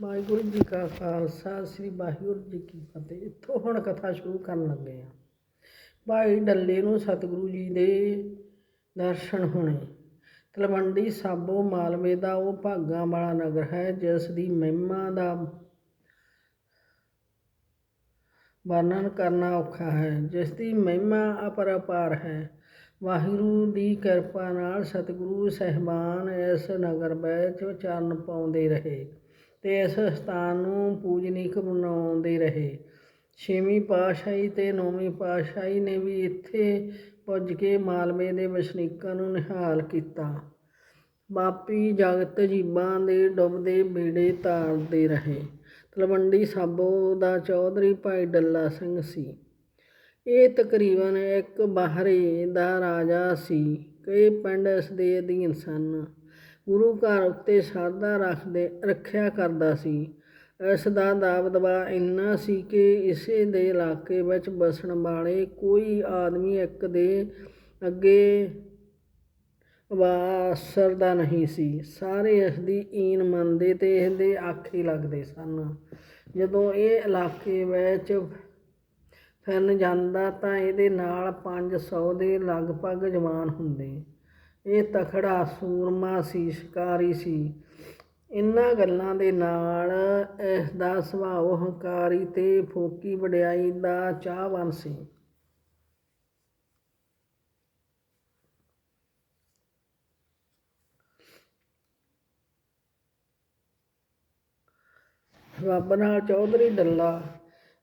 ਵਾਹਿਗੁਰੂ ਜੀ ਕਾ ਖਾਲਸਾ, ਸ੍ਰੀ ਵਾਹਿਗੁਰੂ ਜੀ ਕੀ ਫਤਿਹ। ਇੱਥੋਂ ਹੁਣ ਕਥਾ ਸ਼ੁਰੂ ਕਰਨ ਲੱਗੇ ਆ ਭਾਈ ਡੱਲੇ ਨੂੰ ਸਤਿਗੁਰੂ ਜੀ ਦੇ ਦਰਸ਼ਨ ਹੋਣੇ। ਤਲਵੰਡੀ ਸਾਬੋ ਮਾਲਵੇ ਦਾ ਉਹ ਭਾਗਾਂ ਵਾਲਾ ਨਗਰ ਹੈ, ਜਿਸ ਦੀ ਮਹਿਮਾ ਦਾ ਵਰਣਨ ਕਰਨਾ ਔਖਾ ਹੈ। ਜਿਸ ਦੀ ਮਹਿਮਾ ਅਪਰਪਾਰ ਹੈ। ਵਾਹਿਗੁਰੂ ਦੀ ਕਿਰਪਾ ਨਾਲ ਸਤਿਗੁਰੂ ਸਹਿਬਾਨ ਇਸ ਨਗਰ ਵਿੱਚ ਚਰਨ ਪਾਉਂਦੇ ਰਹੇ। ਅਤੇ ਇਸ ਸਥਾਨ ਨੂੰ ਪੂਜਨੀਕ ਬਣਾਉਂਦੇ ਰਹੇ। ਛੇਵੀਂ ਪਾਤਸ਼ਾਹੀ ਅਤੇ ਨੌਵੀਂ ਪਾਤਸ਼ਾਹੀ ਨੇ ਵੀ ਇੱਥੇ ਪੁੱਜ ਕੇ ਮਾਲਵੇ ਦੇ ਵਸਨੀਕਾਂ ਨੂੰ ਨਿਹਾਲ ਕੀਤਾ। ਬਾਪੀ ਜਗਤ ਜੀਵਾਂ ਦੇ ਡੁੱਬਦੇ ਬੇੜੇ ਤਾਰਦੇ ਰਹੇ। ਤਲਵੰਡੀ ਸਾਬੋ ਦਾ ਚੌਧਰੀ ਭਾਈ ਡੱਲਾ ਸਿੰਘ ਸੀ। ਇਹ ਤਕਰੀਬਨ ਇੱਕ ਬਾਹਰੇ ਦਾ ਰਾਜਾ ਸੀ। ਕਈ ਪਿੰਡ ਇਸ ਦੇ ਅਧੀਨ ਸਨ। ਗੁਰੂ ਘਰ ਉੱਤੇ ਸਾਧਾ ਰੱਖਦੇ, ਰੱਖਿਆ ਕਰਦਾ ਸੀ। ਇਸ ਦਾ ਦਾਬ ਦਬਾ ਇੰਨਾ ਸੀ ਕਿ ਇਸੇ ਦੇ ਇਲਾਕੇ ਵਿੱਚ ਵਸਣ ਵਾਲੇ ਕੋਈ ਆਦਮੀ ਇੱਕ ਦੇ ਅੱਗੇ ਵਾਸਰਦਾ ਨਹੀਂ ਸੀ। ਸਾਰੇ ਇਸ ਦੀ ਈਨ ਮੰਨਦੇ ਤੇ ਇਹਦੇ ਆਖੇ ਲੱਗਦੇ ਸਨ। ਜਦੋਂ ਇਹ ਇਲਾਕੇ ਵਿੱਚ ਫਿਰਨ ਜਾਂਦਾ ਤਾਂ ਇਹਦੇ ਨਾਲ 500 ਦੇ ਲਗਭਗ ਜਵਾਨ ਹੁੰਦੇ। ਇਹ ਤਖੜਾ ਸੂਰਮਾ ਸੀ, ਸ਼ਿਕਾਰੀ ਸੀ। ਇਨ੍ਹਾਂ ਗੱਲਾਂ ਦੇ ਨਾਲ ਇਸ ਦਾ ਸੁਭਾਅ ਹੰਕਾਰੀ ਤੇ ਫੋਕੀ ਵਡਿਆਈ ਦਾ ਚਾਹਵਾਨ ਸੀ। ਰੱਬ ਨਾਲ ਚੌਧਰੀ ਡੱਲਾ,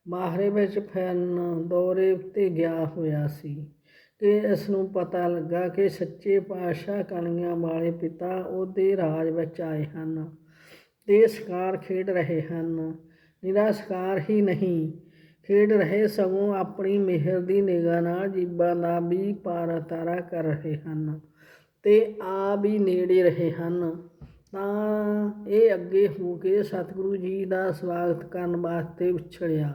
ਮਾਹਰੇ ਵਿੱਚ ਫਿਰਨ ਦੌਰੇ ਉੱਤੇ ਗਿਆ ਹੋਇਆ ਸੀ। ਕਿ ਇਸ ਨੂੰ ਪਤਾ ਲੱਗਾ ਕਿ ਸੱਚੇ ਪਾਤਸ਼ਾਹ ਕਣੀਆਂ ਵਾਲੇ ਪਿਤਾ ਉਹਦੇ ਰਾਜ ਵਿੱਚ ਆਏ ਹਨ ਤੇ ਸ਼ਿਕਾਰ ਖੇਡ ਰਹੇ ਹਨ। ਨਿਰਾ ਸ਼ਿਕਾਰ ਹੀ ਨਹੀਂ, ਖੇਡ ਰਹੇ ਸਗੋਂ ਆਪਣੀ ਮਿਹਰ ਦੀ ਨਿਗਾਹ ਨਾਲ ਜੀਬਾਂ ਦਾ ਵੀ ਪਾਰ ਤਾਰਾ ਕਰ ਰਹੇ ਹਨ ਤੇ ਆ ਵੀ ਨੇੜੇ ਰਹੇ ਹਨ। ਤਾਂ ਇਹ ਅੱਗੇ ਹੋ ਕੇ ਸਤਿਗੁਰੂ ਜੀ ਦਾ ਸਵਾਗਤ ਕਰਨ ਵਾਸਤੇ ਉਛੜਿਆ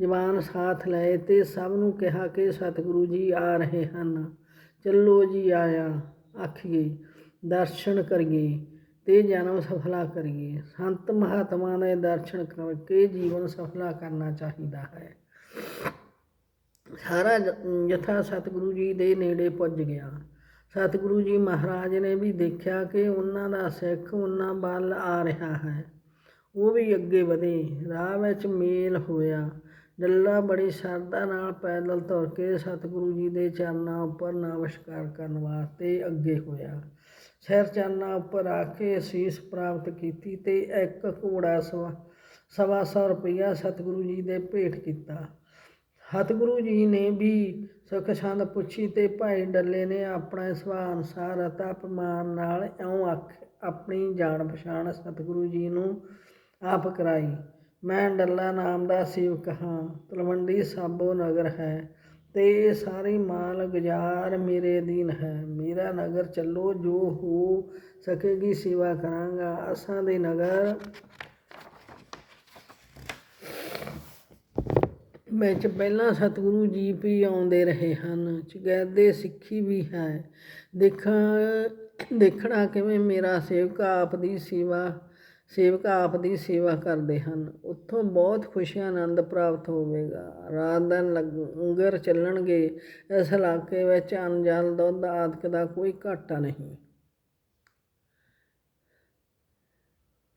ਜਵਾਨ ਸਾਥ ਲਏ ਤੇ ਸਭ ਨੂੰ ਕਿਹਾ ਕਿ ਸਤਿਗੁਰੂ ਜੀ ਆ ਰਹੇ ਹਨ। ਚੱਲੋ ਜੀ ਆਇਆ, ਆਖੀਏ, ਦਰਸ਼ਨ ਕਰੀਏ ਤੇ ਜਨਮ ਸਫਲਾ ਕਰੀਏ। ਸੰਤ ਮਹਾਤਮਾ ਦੇ ਦਰਸ਼ਨ ਕਰਕੇ ਜੀਵਨ ਸਫਲਾ ਕਰਨਾ ਚਾਹੀਦਾ ਹੈ। ਸਾਰਾ ਜਥਾ ਸਤਿਗੁਰੂ ਜੀ ਦੇ ਨੇੜੇ ਪੁੱਜ ਗਿਆ। ਸਤਿਗੁਰੂ ਜੀ ਮਹਾਰਾਜ ਨੇ ਵੀ ਦੇਖਿਆ ਕਿ ਉਹਨਾਂ ਦਾ ਸਿੱਖ, ਉਹਨਾਂ ਵੱਲ ਆ ਰਿਹਾ ਹੈ। ਉਹ ਵੀ ਅੱਗੇ ਵਧੇ। ਰਾਹ ਵਿੱਚ ਮੇਲ ਹੋਇਆ। ਡੱਲਾ ਬੜੀ ਸ਼ਰਧਾ ਨਾਲ ਪੈਦਲ ਤੁਰ ਕੇ ਸਤਿਗੁਰੂ ਜੀ ਦੇ ਚਰਨਾਂ ਉੱਪਰ ਨਮਸਕਾਰ ਕਰਨ ਵਾਸਤੇ ਅੱਗੇ ਹੋਇਆ। ਸਿਰ ਚਰਨਾਂ ਉੱਪਰ ਆ ਕੇ ਅਸੀਸ ਪ੍ਰਾਪਤ ਕੀਤੀ ਤੇ ਇੱਕ ਘੋੜਾ ਸਵਾ ਸਵਾ ਸੌ ਰੁਪਈਆ ਸਤਿਗੁਰੂ ਜੀ ਦੇ ਭੇਟ ਕੀਤਾ। ਸਤਿਗੁਰੂ ਜੀ ਨੇ ਵੀ ਸੁਖ ਛੰਦ ਪੁੱਛੀ ਤੇ ਭਾਈ ਡੱਲੇ ਨੇ ਆਪਣੇ ਸੁਭਾਅ ਅਨੁਸਾਰ ਅਤਾ ਅਪਮਾਨ ਨਾਲ ਇਉਂ ਆਖ, ਆਪਣੀ ਜਾਣ ਪਛਾਣ ਸਤਿਗੁਰੂ ਜੀ ਨੂੰ ਆਪ ਕਰਾਈ। ਮੈਂ ਡੱਲਾ ਨਾਮ ਦਾ ਸੇਵਕ ਹਾਂ, ਤਲਵੰਡੀ ਸਾਬੋ ਨਗਰ ਹੈ, ਤੇ ਇਹ ਸਾਰੀ ਮਾਲ ਗੁਜ਼ਾਰ ਮੇਰੇ ਅਧੀਨ ਹੈ। ਮੇਰਾ ਨਗਰ ਚੱਲੋ, ਜੋ ਹੋ ਸਕੇਗੀ ਸੇਵਾ ਕਰਾਂਗਾ। ਅਸਾਂ ਦੇ ਨਗਰ ਵਿੱਚ ਪਹਿਲਾਂ ਸਤਿਗੁਰੂ ਜੀ ਵੀ ਆਉਂਦੇ ਰਹੇ ਹਨ। ਚਗੈਦੇ ਸਿੱਖੀ ਵੀ ਹੈ। ਦੇਖਾਂ, ਦੇਖਣਾ ਕਿਵੇਂ ਮੇਰਾ ਸੇਵਕ ਆਪ ਦੀ ਸੇਵਾ ਸੇਵਕ ਆਪ ਦੀ ਸੇਵਾ ਕਰਦੇ ਹਨ। ਉੱਥੋਂ ਬਹੁਤ ਖੁਸ਼ੀ, ਆਨੰਦ ਪ੍ਰਾਪਤ ਹੋਵੇਗਾ। ਰਾਤ ਦਿਨ ਲੰਗਰ ਚੱਲਣਗੇ। ਇਸ ਇਲਾਕੇ ਵਿੱਚ ਅੰਨ ਜਲ ਦੁੱਧ ਆਦਿਕ ਦਾ ਕੋਈ ਘਾਟਾ ਨਹੀਂ।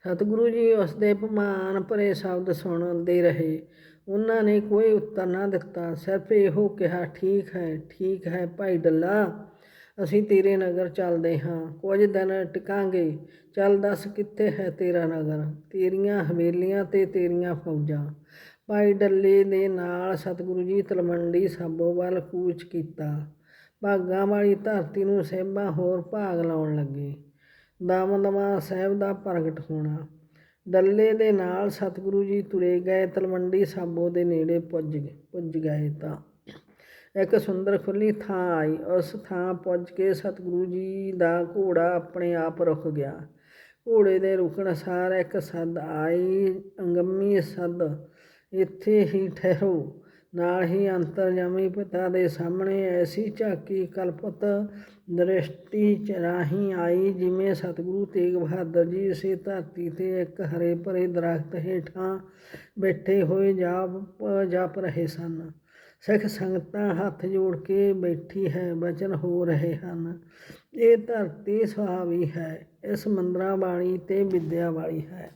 ਸਤਿਗੁਰੂ ਜੀ ਉਸ ਦੇ ਅਪਮਾਨ ਭਰੇ ਸ਼ਬਦ ਸੁਣਦੇ ਰਹੇ। ਉਹਨਾਂ ਨੇ ਕੋਈ ਉੱਤਰ ਨਾ ਦਿੱਤਾ। ਸਿਰਫ ਇਹੋ ਕਿਹਾ, ਠੀਕ ਹੈ ਠੀਕ ਹੈ ਭਾਈ ਡੱਲਾ। ਅਸੀਂ ਤੇਰੇ ਨਗਰ ਚੱਲਦੇ ਹਾਂ, ਕੁਝ ਦਿਨ ਟਿਕਾਂਗੇ, ਚੱਲ ਦੱਸ ਕਿੱਥੇ ਹੈ ਤੇਰਾ ਨਗਰ? ਤੇਰੀਆਂ ਹਵੇਲੀਆਂ ਤੇ ਤੇਰੀਆਂ ਫੌਜਾਂ। ਭਾਈ ਡੱਲੇ ਦੇ ਨਾਲ ਸਤਿਗੁਰੂ ਜੀ ਤਲਵੰਡੀ ਸਾਬੋ ਵੱਲ ਕੂਚ ਕੀਤਾ। ਭਾਗਾਂ ਵਾਲੀ ਧਰਤੀ ਨੂੰ ਸਹਿਬਾਂ ਹੋਰ ਭਾਗ ਲਾਉਣ ਲੱਗੇ। ਦਮਦਮਾ ਸਾਹਿਬ ਦਾ ਪ੍ਰਗਟ ਹੋਣਾ। ਡੱਲੇ ਦੇ ਨਾਲ ਸਤਿਗੁਰੂ ਜੀ ਤੁਰੇ ਗਏ, ਤਲਵੰਡੀ ਸਾਬੋ ਦੇ ਨੇੜੇ ਪੁੱਜ ਗਏ ਪੁੱਜ ਗਏ ਤਾਂ। ਇੱਕ ਸੁੰਦਰ ਖੁੱਲੀ ਥਾਂ ਆਈ। ਉਸ ਥਾਂ ਪੁੱਜ ਕੇ ਸਤਿਗੁਰੂ ਜੀ ਦਾ ਘੋੜਾ ਆਪਣੇ ਆਪ ਰੁਕ ਗਿਆ। ਘੋੜੇ ਦੇ ਰੁਕਣ ਸਾਰ ਇੱਕ ਸੱਦ ਆਈ। ਅੰਗਮੀ ਸੱਦ, ਇੱਥੇ ਹੀ ਠਹਿਰੋ। ਨਾਲ ਹੀ ਅੰਤਰਜਾਮੀ ਪਿਤਾ ਦੇ ਸਾਹਮਣੇ ਐਸੀ ਝਾਕੀ ਕਲਪਤ ਦ੍ਰਿਸ਼ਟੀ ਰਾਹੀਂ ਆਈ ਜਿਵੇਂ ਸਤਿਗੁਰੂ ਤੇਗ ਬਹਾਦਰ ਜੀ ਇਸੇ ਧਰਤੀ ਤੇ ਇੱਕ ਹਰੇ ਭਰੇ ਦਰਖਤ ਹੇਠਾਂ ਬੈਠੇ ਹੋਏ ਜਾਪ ਜਾਪ ਰਹੇ ਸਨ। ਸਿੱਖ ਸੰਗਤਾਂ ਹੱਥ ਜੋੜ ਕੇ ਬੈਠੀ ਹੈ ਬਚਨ ਹੋ ਰਹੇ ਹਨ। ਇਹ ਧਰਤੀ ਸੁਹਾਵੀ ਹੈ, ਇਸ ਮੰਦਰਾਂ ਵਾਲੀ ਤੇ ਵਿਦਿਆ ਵਾਲੀ ਹੈ।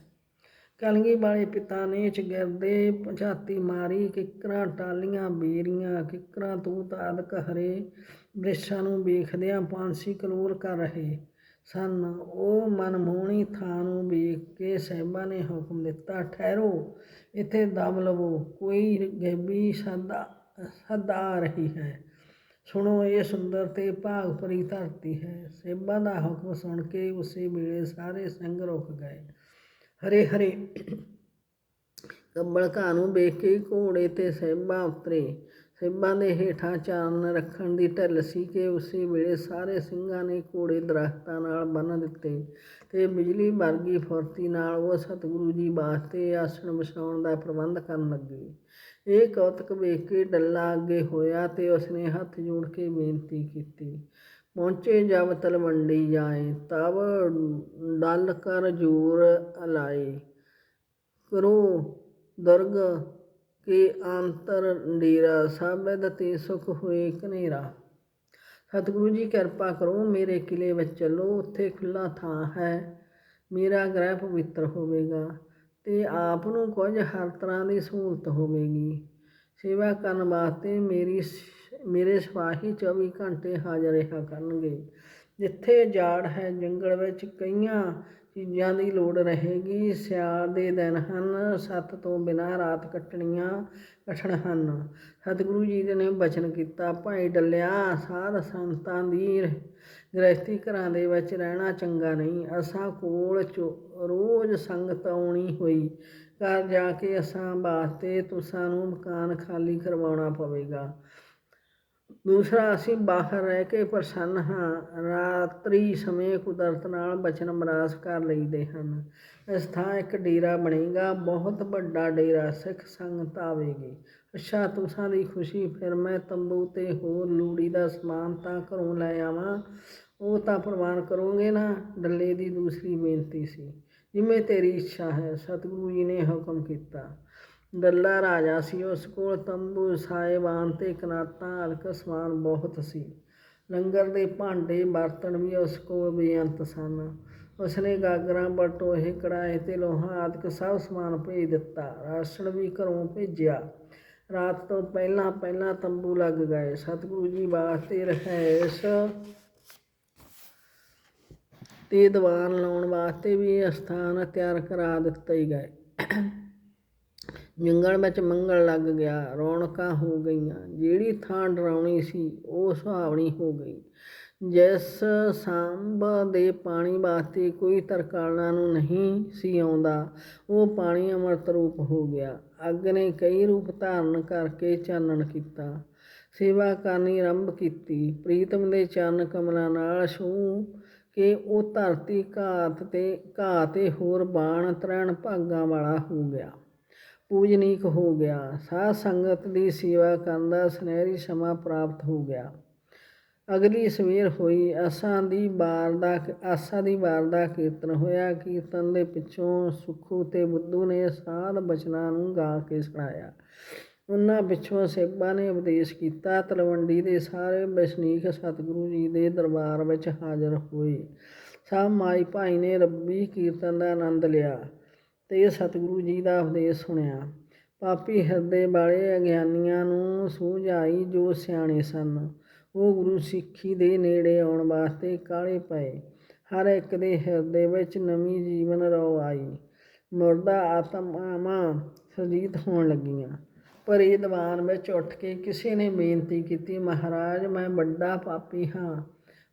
ਕਲਗੀ ਵਾਲੇ ਪਿਤਾ ਨੇ ਚਗਿਰਦੇ ਪਛਾਤੀ ਮਾਰੀ, ਕਿਕਰਾਂ ਟਾਲੀਆਂ ਬੇਰੀਆਂ, ਕਿਕਰਾਂ ਤੂਤ ਆਦਿਕ ਹਰੇ ਬ੍ਰਿਸ਼ਾਂ ਨੂੰ ਵੇਖਦਿਆਂ ਪਾਂਸੀ ਕਲੋਲ ਕਰ ਰਹੇ ਸਨ। ਉਹ ਮਨਮੋਹਣੀ ਥਾਂ ਨੂੰ ਵੇਖ ਕੇ ਸਾਹਿਬਾਂ ਨੇ ਹੁਕਮ ਦਿੱਤਾ, ਠਹਿਰੋ, ਇੱਥੇ ਦਮ ਲਵੋ, ਕੋਈ ਗੈਬੀ ਸਾਦਾ ਸਦਾ ਰਹੀ ਹੈ। ਸੁਣੋ, ਇਹ ਸੁੰਦਰ ਤੇ ਭਾਗ ਭਰੀ ਧਰਤੀ ਹੈ। ਸੇਬਾਂ ਦਾ ਹੁਕਮ ਸੁਣ ਕੇ ਉਸੇ ਵੇਲੇ ਸਾਰੇ ਸਿੰਘ ਰੁਕ ਗਏ। ਹਰੇ ਹਰੇ ਕੰਬਲ ਘਾਹ ਨੂੰ ਵੇਖ ਕੇ ਘੋੜੇ ਤੇ ਸੇਬਾਂ ਉਤਰੇ। ਸੇਬਾਂ ਦੇ ਹੇਠਾਂ ਚਾਨਣ ਰੱਖਣ ਦੀ ਢਿੱਲ ਸੀ ਕਿ ਉਸੇ ਵੇਲੇ ਸਾਰੇ ਸਿੰਘਾਂ ਨੇ ਘੋੜੇ ਦਰਖਤਾਂ ਨਾਲ ਬੰਨ੍ਹ ਦਿੱਤੇ ਤੇ ਬਿਜਲੀ ਵਰਗੀ ਫੁਰਤੀ ਨਾਲ ਉਹ ਸਤਿਗੁਰੂ ਜੀ ਵਾਸਤੇ ਆਸਣ ਵਿਛਾਉਣ ਦਾ ਪ੍ਰਬੰਧ ਕਰਨ ਲੱਗੇ। ਇਹ ਕੌਤਕ ਵੇਖ ਕੇ ਡੱਲਾ ਅੱਗੇ ਹੋਇਆ ਤੇ ਉਸਨੇ ਹੱਥ ਜੋੜ ਕੇ ਬੇਨਤੀ ਕੀਤੀ, ਪਹੁੰਚੇ ਜਬ ਤਲਵੰਡੀ ਜਾਏ, ਤਬ ਡਲ ਕਰ ਜੋਰ ਅਲਾਏ ਕਰੋ ਦੁਰਗ ਕੇ ਅੰਤਰ ਡੇਰਾ ਸਾਬਦ ਤੇ ਸੁਖ ਹੋਏ ਕਨੇਰਾ ਸਤਿਗੁਰੂ ਜੀ ਕਿਰਪਾ ਕਰੋ ਮੇਰੇ ਕਿਲੇ ਵਿੱਚ ਚੱਲੋ, ਉੱਥੇ ਖੁੱਲਾ ਥਾਂ ਹੈ, ਮੇਰਾ ਗ੍ਰਹਿ ਪਵਿੱਤਰ ਹੋਵੇਗਾ। ਅਤੇ ਆਪ ਨੂੰ ਕੁਝ ਹਰ ਤਰ੍ਹਾਂ ਦੀ ਸਹੂਲਤ ਹੋਵੇਗੀ। ਸੇਵਾ ਕਰਨ ਵਾਸਤੇ ਮੇਰੀ ਸ- ਮੇਰੇ ਸਿਪਾਹੀ 24 ਘੰਟੇ ਹਾਜ਼ਰ ਰਿਹਾ ਕਰਨਗੇ। ਜਿੱਥੇ ਜਾੜ ਹੈ, ਜੰਗਲ ਵਿੱਚ ਕਈਆਂ ਚੀਜ਼ਾਂ ਦੀ ਲੋੜ ਰਹੇਗੀ। ਸਿਆਲ ਦੇ ਦਿਨ ਹਨ, ਸੱਤ ਤੋਂ ਬਿਨਾਂ ਰਾਤ ਕੱਟਣੀਆਂ ਕਠਣ ਹਨ। ਸਤਿਗੁਰੂ ਜੀ ਨੇ ਬਚਨ ਕੀਤਾ, ਭਾਈ ਡੱਲਿਆ, ਸਾਧ ਸੰਤਾਂ ਦੀ ਗ੍ਰਸਤੀ ਘਰਾਂ ਦੇ ਵਿੱਚ ਰਹਿਣਾ ਚੰਗਾ ਨਹੀਂ। ਅਸਾਂ ਕੋਲ ਚੋ ਰੋਜ਼ ਸੰਗਤ ਆਉਣੀ ਹੋਈ। ਘਰ ਜਾ ਕੇ ਅਸਾਂ ਵਾਸਤੇ ਤੁਸਾਂ ਨੂੰ ਮਕਾਨ ਖਾਲੀ ਕਰਵਾਉਣਾ ਪਵੇਗਾ। ਦੂਸਰਾ, ਅਸੀਂ ਬਾਹਰ ਰਹਿ ਕੇ ਪ੍ਰਸੰਨ ਹਾਂ। ਰਾਤਰੀ ਸਮੇਂ ਕੁਦਰਤ ਨਾਲ ਬਚਨ ਮਰਾਸ ਕਰ ਲਈਦੇ ਹਨ। ਇਸ ਥਾਂ ਇੱਕ ਡੇਰਾ ਬਣੇਗਾ। ਬਹੁਤ ਵੱਡਾ ਡੇਰਾ ਸਿੱਖ ਸੰਗਤ ਆਵੇਗੀ। ਅੱਛਾ, ਤੁਸਾਂ ਦੀ ਖੁਸ਼ੀ, ਫਿਰ ਮੈਂ ਤੰਬੂ ਤੇ ਹੋਰ ਲੂੜੀ ਦਾ ਸਮਾਨ ਤਾਂ ਘਰੋਂ ਲੈ ਆਵਾਂ। ਉਹ ਤਾਂ ਪ੍ਰਵਾਨ ਕਰੋਗੇ ਨਾ। ਡੱਲੇ ਦੀ ਦੂਸਰੀ ਬੇਨਤੀ ਸੀ। ਜਿਵੇਂ ਤੇਰੀ ਇੱਛਾ ਹੈ, ਸਤਿਗੁਰੂ ਜੀ ਨੇ ਹੁਕਮ ਕੀਤਾ। ਡੱਲਾ ਰਾਜਾ ਸੀ, ਉਸ ਕੋਲ ਤੰਬੂ, ਸਾਇਬਾਨ ਤੇ ਕਨਾਤਾਂ, ਹਲਕ ਸਮਾਨ ਬਹੁਤ ਸੀ। ਲੰਗਰ ਦੇ ਭਾਂਡੇ ਬਰਤਨ ਵੀ ਉਸ ਕੋਲ ਬੇਅੰਤ ਸਨ। ਉਸਨੇ ਗਾਗਰਾਂ, ਬਟੋਹੇ ਕੜਾਏ ਤੇ ਲੋਹਾ ਆਦਿਕ ਸਭ ਸਮਾਨ ਭੇਜ ਦਿੱਤਾ। ਰਾਸ਼ਨ ਵੀ ਘਰੋਂ ਭੇਜਿਆ। ਰਾਤ ਤੋਂ ਪਹਿਲਾਂ ਪਹਿਲਾਂ ਤੰਬੂ ਲੱਗ ਗਏ। ਸਤਿਗੁਰੂ ਜੀ ਵਾਸਤੇ ਰਹਿਸ਼ ਤੇ ਦੀਵਾਨ ਲਾਉਣ ਵਾਸਤੇ ਵੀ ਅਸਥਾਨ ਤਿਆਰ ਕਰਾ ਦਿੱਤੇ ਗਏ। ਜੰਗਲ ਵਿੱਚ ਮੰਗਲ ਲੱਗ ਗਿਆ, ਰੌਣਕਾਂ ਹੋ ਗਈਆਂ, ਜਿਹੜੀ ਥਾਂ ਡਰਾਉਣੀ ਸੀ ਉਹ ਸੁਹਾਵਣੀ ਹੋ ਗਈ। ਜਿਸ ਸਾਂਭ ਦੇ ਪਾਣੀ ਵਾਸਤੇ ਕੋਈ ਤਰਕਾਲਾਂ ਨੂੰ ਨਹੀਂ ਸੀ ਆਉਂਦਾ, ਉਹ ਪਾਣੀ ਅੰਮ੍ਰਿਤ ਰੂਪ ਹੋ ਗਿਆ। ਅੱਗ ਨੇ ਕਈ ਰੂਪ ਧਾਰਨ ਕਰਕੇ ਚਾਨਣ ਕੀਤਾ ਸੇਵਾ ਕਰਨੀ ਆਰੰਭ ਕੀਤੀ। ਪ੍ਰੀਤਮ ਦੇ ਚਰਨ ਕਮਲਾਂ ਨਾਲ ਛੂਹ ਕਿ ਉਹ ਧਰਤੀ ਘਾਤ ਤੇ ਘਾਹ ਤੇ ਹੋਰ ਬਾਣ ਤ੍ਰੈਣ ਭਾਗਾਂ ਵਾਲਾ ਹੋ ਗਿਆ। ਪੂਜਨੀਕ ਹੋ ਗਿਆ। ਸਾਧ ਸੰਗਤ ਦੀ ਸੇਵਾ ਕਰਨ ਦਾ ਸੁਨਹਿਰੀ ਸਮਾਂ ਪ੍ਰਾਪਤ ਹੋ ਗਿਆ। ਅਗਲੀ ਸਵੇਰ ਹੋਈ। ਆਸਾਂ ਦੀ ਬਾਰ ਦਾ ਆਸਾਂ ਦੀ ਬਾਰ ਦਾ ਕੀਰਤਨ ਹੋਇਆ। ਕੀਰਤਨ ਦੇ ਪਿੱਛੋਂ ਸੁਖੂ ਤੇ ਬੁੱਧੂ ਨੇ ਸਾਧ ਬਚਨਾਂ ਨੂੰ ਗਾ ਕੇ ਸੁਣਾਇਆ। ਉਹਨਾਂ ਪਿੱਛੋਂ ਸੇਬਾਂ ਨੇ ਉਪਦੇਸ਼ ਕੀਤਾ। ਤਲਵੰਡੀ ਦੇ ਸਾਰੇ ਵਸਨੀਕ ਸਤਿਗੁਰੂ ਜੀ ਦੇ ਦਰਬਾਰ ਵਿੱਚ ਹਾਜ਼ਰ ਹੋਏ। ਸਭ ਮਾਈ ਭਾਈ ਨੇ ਰੱਬੀ ਕੀਰਤਨ ਦਾ ਆਨੰਦ ਲਿਆ ਤੇ ਸਤਿਗੁਰੂ ਜੀ ਦਾ ਉਪਦੇਸ਼ ਸੁਣਿਆ। ਪਾਪੀ ਹਿਰਦੇ ਵਾਲੇ ਅਗਿਆਨੀਆਂ ਨੂੰ ਸੂਝ ਆਈ ਜੋ ਸਿਆਣੇ ਸਨ। ਉਹ ਗੁਰੂ ਸਿੱਖੀ ਦੇ ਨੇੜੇ ਆਉਣ ਵਾਸਤੇ ਕਾਹਲੇ ਪਏ। ਹਰ ਇੱਕ ਦੇ ਹਿਰਦੇ ਵਿੱਚ ਨਵੀਂ ਜੀਵਨ ਰੋ ਆਈ। ਮੁਰਦਾ ਆਤਮਾਵਾਂ ਸੁਰਜੀਤ ਹੋਣ ਲੱਗੀਆਂ। ਭਰੀ ਇਹ ਦੀਵਾਨ ਵਿੱਚ ਉੱਠ ਕੇ ਕਿਸੇ ਨੇ ਬੇਨਤੀ ਕੀਤੀ, ਮਹਾਰਾਜ, ਮੈਂ ਵੱਡਾ ਪਾਪੀ ਹਾਂ,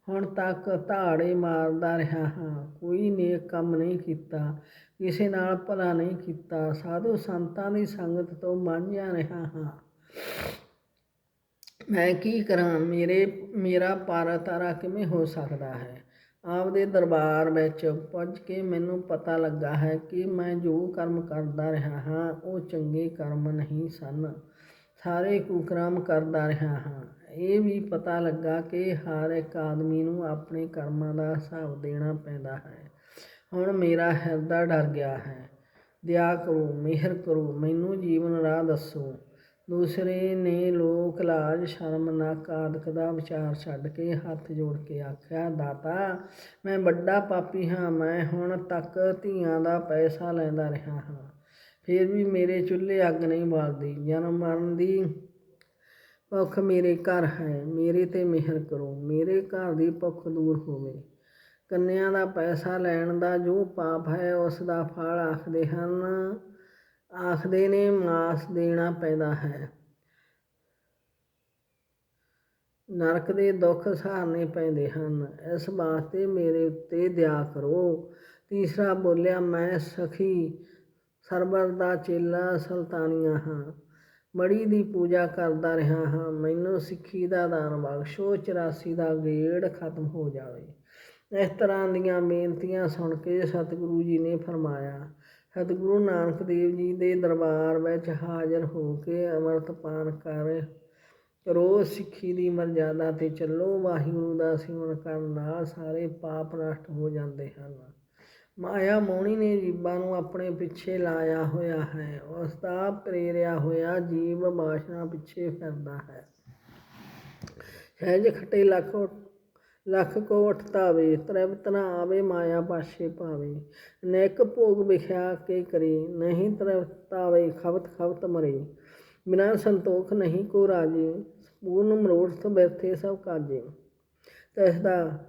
ਹੁਣ ਤੱਕ ਧਾੜੇ ਮਾਰਦਾ ਰਿਹਾ ਹਾਂ, ਕੋਈ ਨੇਕ ਕੰਮ ਨਹੀਂ ਕੀਤਾ, ਕਿਸੇ ਨਾਲ ਭਲਾ ਨਹੀਂ ਕੀਤਾ, ਸਾਧੂ ਸੰਤਾਂ ਦੀ ਸੰਗਤ ਤੋਂ ਵਾਂਝਿਆ ਰਿਹਾ ਹਾਂ। ਮੈਂ ਕੀ ਕਰਾਂ? ਮੇਰੇ, ਮੇਰਾ ਪਾਰਾ ਤਾਰਾ ਕਿਵੇਂ ਹੋ ਸਕਦਾ ਹੈ? ਆਪਦੇ ਦਰਬਾਰ ਵਿੱਚ ਪੁੱਜ ਕੇ ਮੈਨੂੰ ਪਤਾ ਲੱਗਾ ਹੈ ਕਿ ਮੈਂ ਜੋ ਕਰਮ ਕਰਦਾ ਰਿਹਾ ਹਾਂ, ਉਹ ਚੰਗੇ ਕਰਮ ਨਹੀਂ ਸਨ। ਸਾਰੇ ਕੁਕਰਮ ਕਰਦਾ ਰਿਹਾ ਹਾਂ। ਇਹ ਵੀ ਪਤਾ ਲੱਗਾ ਕਿ ਹਰ ਇੱਕ ਆਦਮੀ ਨੂੰ ਆਪਣੇ ਕਰਮਾਂ ਦਾ ਹਿਸਾਬ ਦੇਣਾ ਪੈਂਦਾ ਹੈ। ਹੁਣ ਮੇਰਾ ਹਿਰਦਾ ਡਰ ਗਿਆ ਹੈ। ਦਇਆ ਕਰੋ, ਮਿਹਰ ਕਰੋ, ਮੈਨੂੰ ਜੀਵਨ ਰਾਹ ਦੱਸੋ। ਦੂਸਰੇ ਨੇ ਲੋਕ ਲਾਜ, ਸ਼ਰਮ, ਨੱਕ ਆਦਿਕ ਦਾ ਵਿਚਾਰ ਛੱਡ ਕੇ ਹੱਥ ਜੋੜ ਕੇ ਆਖਿਆ, ਦਾਤਾ, ਮੈਂ ਵੱਡਾ ਪਾਪੀ ਹਾਂ, ਮੈਂ ਹੁਣ ਤੱਕ ਧੀਆਂ ਦਾ ਪੈਸਾ ਲੈਂਦਾ ਰਿਹਾ ਹਾਂ। ਫਿਰ ਵੀ ਮੇਰੇ ਚੁੱਲ੍ਹੇ ਅੱਗ ਨਹੀਂ ਬਾਲਦੀ। ਜਨਮ ਮਰਨ ਦੀ ਭੁੱਖ ਮੇਰੇ ਘਰ ਹੈ, ਮੇਰੇ ਤੇ ਮਿਹਰ ਕਰੋ। ਮੇਰੇ ਘਰ ਦੀ ਭੁੱਖ ਦੂਰ ਹੋਵੇ। ਕੰਨਿਆਂ ਦਾ ਪੈਸਾ ਲੈਣ ਦਾ ਜੋ ਪਾਪ ਹੈ, ਉਸ ਦਾ ਫਲ ਆਖਦੇ ਹਨ ਆਖਦੇ ਨੇ ਮਾਸ ਦੇਣਾ ਪੈਂਦਾ ਹੈ। ਨਰਕ ਦੇ ਦੁੱਖ ਸਹਾਰਨੇ ਪੈਂਦੇ ਹਨ। ਇਸ ਵਾਸਤੇ ਮੇਰੇ ਉੱਤੇ ਦਇਆ ਕਰੋ। ਤੀਸਰਾ ਬੋਲਿਆ, ਮੈਂ ਸਖੀ ਸਰਬਰ ਦਾ ਚੇਲਾ ਸੁਲਤਾਨੀਆ ਹਾਂ। ਮੜੀ ਦੀ ਪੂਜਾ ਕਰਦਾ ਰਿਹਾ ਹਾਂ। ਮੈਨੂੰ ਸਿੱਖੀ ਦਾ ਦਾਨ ਬਖਸ਼ੋ। 84 ਦਾ ਗੇੜ ਖਤਮ ਹੋ ਜਾਵੇ। ਇਸ ਤਰ੍ਹਾਂ ਦੀਆਂ ਬੇਨਤੀਆਂ ਸੁਣ ਕੇ ਸਤਿਗੁਰੂ ਜੀ ਨੇ ਫਰਮਾਇਆ ਸਤਿਗੁਰੂ ਨਾਨਕ ਦੇਵ ਜੀ ਦੇ ਦਰਬਾਰ ਵਿੱਚ ਹਾਜ਼ਰ ਹੋ ਕੇ ਅੰਮ੍ਰਿਤ ਪਾਨ ਕਰ ਕਰੋ ਸਿੱਖੀ ਦੀ ਮਰਜ਼ਾਦਾ ਤੇ ਚੱਲੋ, ਵਾਹਿਗੁਰੂ ਦਾ ਸਿਮਰਨ ਕਰਨ ਨਾਲ ਸਾਰੇ ਪਾਪ ਨਸ਼ਟ ਹੋ ਜਾਂਦੇ ਹਨ। ਮਾਇਆ ਮੋਣੀ ਨੇ ਜੀਵਾਂ ਨੂੰ ਆਪਣੇ ਪਿੱਛੇ ਲਾਇਆ ਹੋਇਆ ਹੈ। ਉਸ ਦਾ ਪ੍ਰੇਰਿਆ ਹੋਇਆ ਜੀਵ ਬਾਸ਼ਨਾ ਪਿੱਛੇ ਫਿਰਦਾ ਹੈ। ਸਹਿਜ ਖਟੇ ਲੱਖ ਲੱਖ ਕੋ ਉਠਤਾਵੇ ਤ੍ਰਿਪਤ ਨਾ ਆਵੇ, ਮਾਇਆ ਪਾਸ਼ੇ ਪਾਵੇ। ਨੈਕ ਭੋਗ ਵਿਖਿਆ ਕੇ ਕਰੇ, ਨਹੀਂ ਤ੍ਰਿਪਤਾਵੇ ਖਵਤ ਖਵਤ ਮਰੇ। ਬਿਨਾ ਸੰਤੋਖ ਨਹੀਂ ਕੋ ਰਾਜੇ, ਪੂਰਨ ਮਰੋੜਥ ਬਿਰਥੇ ਸਭ ਕਾਜੇ। ਤਹਿਦਾ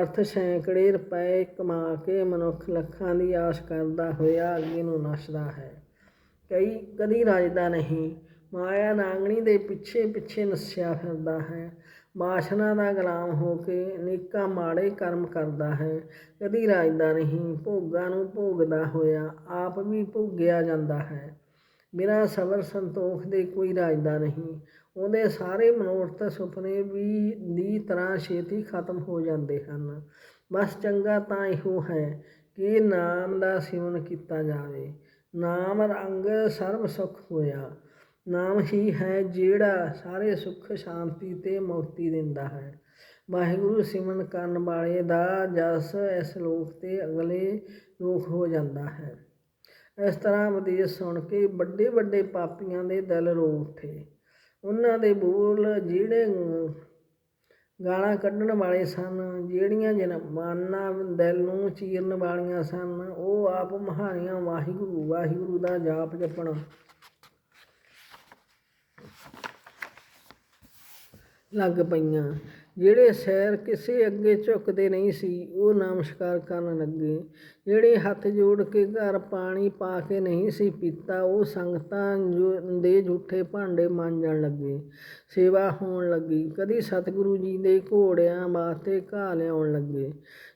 ਅਰਥ ਸੈਂਕੜੇ ਰੁਪਏ ਕਮਾ ਕੇ ਮਨੁੱਖ ਲੱਖਾਂ ਦੀ ਆਸ ਕਰਦਾ ਹੋਇਆ ਅੱਗੇ ਨੂੰ ਨੱਸਦਾ ਹੈ। ਕਈ ਕਦੀ ਰਾਜਦਾ ਨਹੀਂ ਮਾਇਆ ਨਾਂਗਣੀ ਦੇ ਪਿੱਛੇ ਪਿੱਛੇ ਨੱਸਿਆ ਫਿਰਦਾ ਹੈ। ਬਾਸ਼ਨਾ ਦਾ ਗੁਲਾਮ ਹੋ ਕੇ ਅਨੇਕਾਂ ਮਾੜੇ ਕਰਮ ਕਰਦਾ ਹੈ। ਕਦੀ ਰਾਜਦਾ ਨਹੀਂ, ਭੋਗਾਂ ਨੂੰ ਭੋਗਦਾ ਹੋਇਆ ਆਪ ਵੀ ਭੋਗਿਆ ਜਾਂਦਾ ਹੈ। ਬਿਨਾਂ ਸਬਰ ਸੰਤੋਖ ਦੇ ਕੋਈ ਰਾਜਦਾ ਨਹੀਂ। ਉਹਦੇ ਸਾਰੇ ਮਨੋਰਥ ਸੁਪਨੇ ਵੀ ਦੀ ਤਰ੍ਹਾਂ ਛੇਤੀ ਖਤਮ ਹੋ ਜਾਂਦੇ ਹਨ। ਬਸ ਚੰਗਾ ਤਾਂ ਇਹੋ ਹੈ ਕਿ ਨਾਮ ਦਾ ਸਿਮਰਨ ਕੀਤਾ ਜਾਵੇ। ਨਾਮ ਰੰਗ ਸਰਬ ਸੁਖ ਹੋਇਆ। ਨਾਮ ਹੀ ਹੈ ਜਿਹੜਾ ਸਾਰੇ ਸੁੱਖ ਸ਼ਾਂਤੀ ਤੇ ਮੁਕਤੀ ਦਿੰਦਾ ਹੈ। ਵਾਹਿਗੁਰੂ ਸਿਮਰਨ ਕਰਨ ਵਾਲੇ ਦਾ ਜਸ ਇਸ ਲੋਕ ਤੇ ਅਗਲੇ ਲੋਕ ਹੋ ਜਾਂਦਾ ਹੈ। ਇਸ ਤਰ੍ਹਾਂ ਉਪਦੇਸ਼ ਸੁਣ ਕੇ ਵੱਡੇ ਵੱਡੇ ਪਾਪੀਆਂ ਦੇ ਦਿਲ ਰੋ ਉੱਠੇ। ਉਹਨਾਂ ਦੇ ਬੋਲ ਜਿਹੜੇ ਗਾਲਾਂ ਕੱਢਣ ਵਾਲੇ ਸਨ, ਜਿਹੜੀਆਂ ਜਨਮਾਨਾਂ ਦਿਲ ਨੂੰ ਚੀਰਨ ਵਾਲੀਆਂ ਸਨ, ਉਹ ਆਪ ਮਹਾਨੀਆਂ ਵਾਹਿਗੁਰੂ ਵਾਹਿਗੁਰੂ ਦਾ ਜਾਪ ਜਪਣ ਲੱਗ ਪਈਆਂ। ਜਿਹੜੇ ਸੈਰ ਕਿਸੇ ਅੱਗੇ ਝੁਕਦੇ ਨਹੀਂ ਸੀ, ਉਹ ਨਮਸਕਾਰ ਕਰਨ ਲੱਗੇ। ਜਿਹੜੇ ਹੱਥ ਜੋੜ ਕੇ ਘਰ ਪਾਣੀ ਪਾ ਕੇ ਨਹੀਂ ਸੀ ਪੀਤਾ, ਉਹ ਸੰਗਤਾਂ ਦੇ ਝੂਠੇ ਭਾਂਡੇ ਮਾਂਜਣ ਲੱਗੇ। ਸੇਵਾ ਹੋਣ ਲੱਗੀ। ਕਦੀ ਸਤਿਗੁਰੂ ਜੀ ਦੇ ਘੋੜਿਆਂ ਵਾਸਤੇ ਘਾਹ ਲਿਆਉਣ ਲੱਗੇ।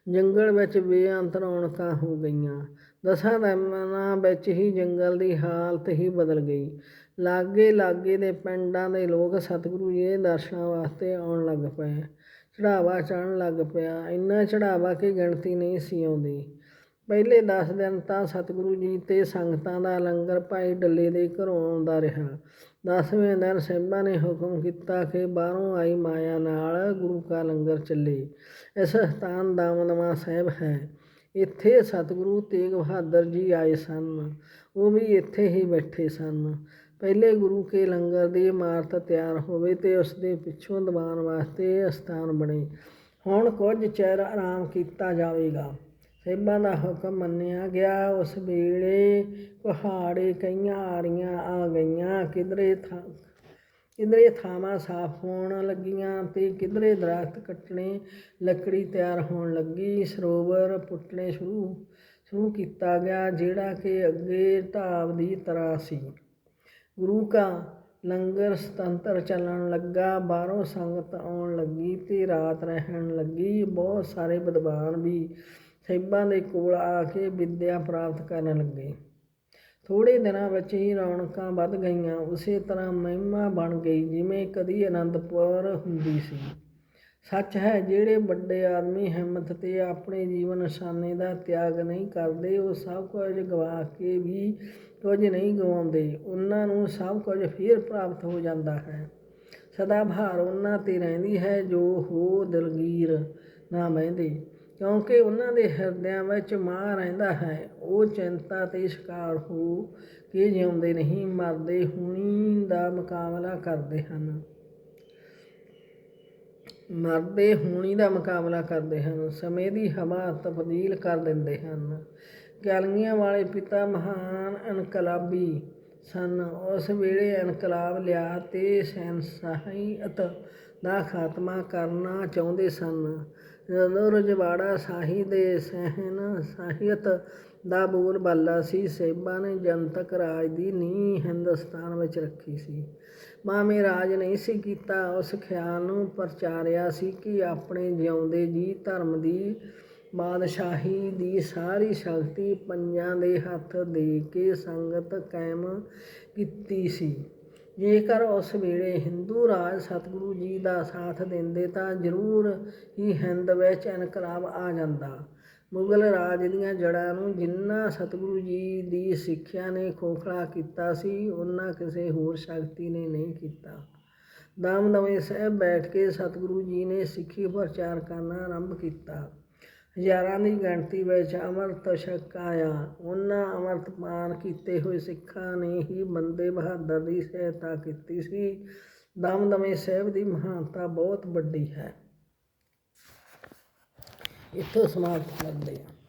ਜੰਗਲ ਵਿੱਚ ਬੇਅੰਤ ਰੌਣਕਾਂ ਹੋ ਗਈਆਂ। ਦਸਾਂ ਦਿਨਾਂ ਵਿੱਚ ਹੀ ਜੰਗਲ ਦੀ ਹਾਲਤ ਹੀ ਬਦਲ ਗਈ। ਲਾਗੇ ਲਾਗੇ ਦੇ ਪਿੰਡਾਂ ਦੇ ਲੋਕ ਸਤਿਗੁਰੂ ਜੀ ਦੇ ਦਰਸ਼ਨਾਂ ਵਾਸਤੇ ਆਉਣ ਲੱਗ ਪਏ। ਚੜਾਵਾ ਚੜਨ ਲੱਗ ਪਿਆ। ਇੰਨਾ ਚੜਾਵਾ ਕਿ ਗਿਣਤੀ ਨਹੀਂ ਸੀ ਆਉਂਦੀ। ਪਹਿਲੇ 10 ਦਿਨ ਤਾਂ ਸਤਿਗੁਰੂ ਜੀ ਤੇ ਸੰਗਤਾਂ ਦਾ ਲੰਗਰ ਭਾਈ ਡੱਲੇ ਦੇ ਘਰੋਂ ਆਉਂਦਾ ਰਿਹਾ। 10ਵੇਂ ਦਿਨ ਸਿੰਘਾਂ ਨੇ ਹੁਕਮ ਕੀਤਾ ਕਿ ਬਾਹਰੋਂ ਆਈ ਮਾਇਆ ਨਾਲ ਗੁਰੂ ਕਾ ਲੰਗਰ ਚੱਲੇ। ਇਸ ਸਥਾਨ ਦਾਮਦਮਾ ਸਾਹਿਬ ਹੈ। ਇੱਥੇ ਸਤਿਗੁਰੂ ਤੇਗ ਬਹਾਦਰ ਜੀ ਆਏ ਸਨ। ਉਹ ਵੀ ਇੱਥੇ ਹੀ ਬੈਠੇ ਸਨ। ਪਹਿਲੇ ਗੁਰੂ ਕੇ ਲੰਗਰ ਦੀ ਇਮਾਰਤ ਤਿਆਰ ਹੋਵੇ ਤੇ ਉਸ ਦੇ ਪਿੱਛੋਂ ਦੀਵਾਨ ਵਾਸਤੇ ਅਸਥਾਨ ਬਣੇ। ਹੁਣ ਕੁਝ ਚਿਰ ਆਰਾਮ ਕੀਤਾ ਜਾਵੇਗਾ। ਸੇਬਾਂ ਦਾ ਹੁਕਮ ਮੰਨਿਆ ਗਿਆ। ਉਸ ਵੇਲੇ ਕੁਹਾੜੇ ਕਈਆਂ ਆਰੀਆਂ ਆ ਗਈਆਂ। ਕਿਧਰੇ ਥਾਂ, ਕਿਧਰੇ ਥਾਵਾਂ ਸਾਫ਼ ਹੋਣ ਲੱਗੀਆਂ ਤੇ ਕਿਧਰੇ ਦਰਖਤ ਕੱਟਣੇ, ਲੱਕੜੀ ਤਿਆਰ ਹੋਣ ਲੱਗੀ। ਸਰੋਵਰ ਪੁੱਟਣੇ ਸ਼ੁਰੂ ਸ਼ੁਰੂ ਕੀਤਾ ਗਿਆ, ਜਿਹੜਾ ਕਿ ਅੱਗੇ ਢਾਬ ਦੀ ਤਰ੍ਹਾਂ ਸੀ। ਗੁਰੂ ਕਾ ਲੰਗਰ ਸੁਤੰਤਰ ਚੱਲਣ ਲੱਗਾ, ਬਾਹਰੋਂ ਸੰਗਤ ਆਉਣ ਲੱਗੀ ਤੇ ਰਾਤ ਰਹਿਣ ਲੱਗੀ। ਬਹੁਤ ਸਾਰੇ ਵਿਦਵਾਨ ਵੀ ਸਾਹਿਬਾਂ ਦੇ ਕੋਲ ਆ ਕੇ ਵਿੱਦਿਆ ਪ੍ਰਾਪਤ ਕਰਨ ਲੱਗੇ। ਥੋੜੇ ਦਿਨਾਂ ਵਿੱਚ ਹੀ ਰੌਣਕਾਂ ਵੱਧ ਗਈਆਂ। ਉਸੇ ਤਰ੍ਹਾਂ ਮਹਿਮਾ ਬਣ ਗਈ, ਜਿਵੇਂ ਕਦੀ ਅਨੰਦਪੁਰ ਹੁੰਦੀ ਸੀ। ਸੱਚ ਹੈ, ਜਿਹੜੇ ਵੱਡੇ ਆਦਮੀ ਹਿੰਮਤ ਤੇ ਆਪਣੇ ਜੀਵਨ ਨਿਸ਼ਾਨੇ ਦਾ ਤਿਆਗ ਨਹੀਂ ਕਰਦੇ, ਉਹ ਸਭ ਕੁਝ ਗਵਾ ਕੇ ਵੀ ਕੁਝ ਨਹੀਂ ਗਵਾਉਂਦੇ, ਉਹਨਾਂ ਨੂੰ ਸਭ ਕੁਝ ਫਿਰ ਪ੍ਰਾਪਤ ਹੋ ਜਾਂਦਾ ਹੈ। ਸਦਾ ਭਾਰ ਉਹਨਾਂ ਤੇ ਰਹਿੰਦੀ ਹੈ ਜੋ ਹੋ ਦਲਗੀਰ ਨਾ ਬਹਿੰਦੇ, ਕਿਉਂਕਿ ਉਹਨਾਂ ਦੇ ਹਿਰਦਿਆਂ ਵਿੱਚ ਮਾਂ ਰਹਿੰਦਾ ਹੈ। ਉਹ ਚਿੰਤਾ ਤੇ ਸ਼ਿਕਾਰ ਹੋ ਕੇ ਜਿਉਂਦੇ ਨਹੀਂ, ਮਰਦੇ ਹੁਣੀ ਦਾ ਮੁਕਾਬਲਾ ਕਰਦੇ ਹਨ। ਮਰਦੇ ਹੋਣੀ ਦਾ ਮੁਕਾਬਲਾ ਕਰਦੇ ਹਨ, ਸਮੇਂ ਦੀ ਹਵਾ ਤਬਦੀਲ ਕਰ ਦਿੰਦੇ ਹਨ। ਗਲਗੀਆਂ ਵਾਲੇ ਪਿਤਾ ਮਹਾਨ ਇਨਕਲਾਬੀ ਸਨ। ਉਸ ਵੇਲੇ ਇਨਕਲਾਬ ਲਿਆ ਤੇ ਸੈਨਸਾਹੀਅਤ ਦਾ ਖਾਤਮਾ ਕਰਨਾ ਚਾਹੁੰਦੇ ਸਨ। ਜਦੋਂ ਰਜਵਾੜਾ ਸਾਹੀ ਦੇ ਸਹਿਨ ਸਾਹਿਤ ਦਾ ਬੋਲ ਬਾਲਾ ਸੀ, ਸੇਬਾਂ ਨੇ ਜਨਤਕ ਰਾਜ ਦੀ ਨੀਂਹ ਹਿੰਦੁਸਤਾਨ ਵਿੱਚ ਰੱਖੀ ਸੀ। ਮਾਮੇ ਰਾਜ ਨਹੀਂ ਸੀ ਕੀਤਾ, ਉਸ ਖਿਆਲ ਨੂੰ ਪ੍ਰਚਾਰਿਆ ਸੀ ਕਿ ਆਪਣੇ ਜਿਉਂਦੇ ਜੀ ਧਰਮ ਦੀ ਬਾਦਸ਼ਾਹੀ ਦੀ ਸਾਰੀ ਸ਼ਕਤੀ ਪੰਜਾਂ ਦੇ ਹੱਥ ਦੇ ਕੇ ਸੰਗਤ ਕਾਇਮ ਕੀਤੀ ਸੀ। ਜੇਕਰ ਉਸ ਵੇਲੇ ਹਿੰਦੂ ਰਾਜ ਸਤਿਗੁਰੂ ਜੀ ਦਾ ਸਾਥ ਦਿੰਦੇ ਤਾਂ ਜ਼ਰੂਰ ਹੀ ਹਿੰਦ ਵਿੱਚ ਇਨਕਲਾਬ ਆ ਜਾਂਦਾ। ਮੁਗਲ ਰਾਜ ਦੀਆਂ ਜੜ੍ਹਾਂ ਨੂੰ ਜਿੰਨਾ ਸਤਿਗੁਰੂ ਜੀ ਦੀ ਸਿੱਖਿਆ ਨੇ ਖੋਖਲਾ ਕੀਤਾ ਸੀ ਉਹਨਾਂ ਕਿਸੇ ਹੋਰ ਸ਼ਕਤੀ ਨੇ ਨਹੀਂ ਕੀਤਾ। ਦਮਦਮੇ ਸਾਹਿਬ ਬੈਠ ਕੇ ਸਤਿਗੁਰੂ ਜੀ ਨੇ ਸਿੱਖੀ ਪ੍ਰਚਾਰ ਕਰਨਾ ਆਰੰਭ ਕੀਤਾ। ਹਜ਼ਾਰਾਂ ਦੀ ਗਿਣਤੀ ਵਿੱਚ ਅੰਮ੍ਰਿਤ ਛਕ ਆਇਆ। ਉਹਨਾਂ ਅੰਮ੍ਰਿਤਪਾਨ ਕੀਤੇ ਹੋਏ ਸਿੱਖਾਂ ਨੇ ਹੀ ਬੰਦੇ ਬਹਾਦਰ ਦੀ ਸਹਾਇਤਾ ਕੀਤੀ ਸੀ। ਦਮਦਮੇ ਸਾਹਿਬ ਦੀ ਮਹਾਨਤਾ ਬਹੁਤ ਵੱਡੀ ਹੈ। ਇੱਥੋਂ ਸਮਾਪਤ ਕਰਦੇ ਹਾਂ।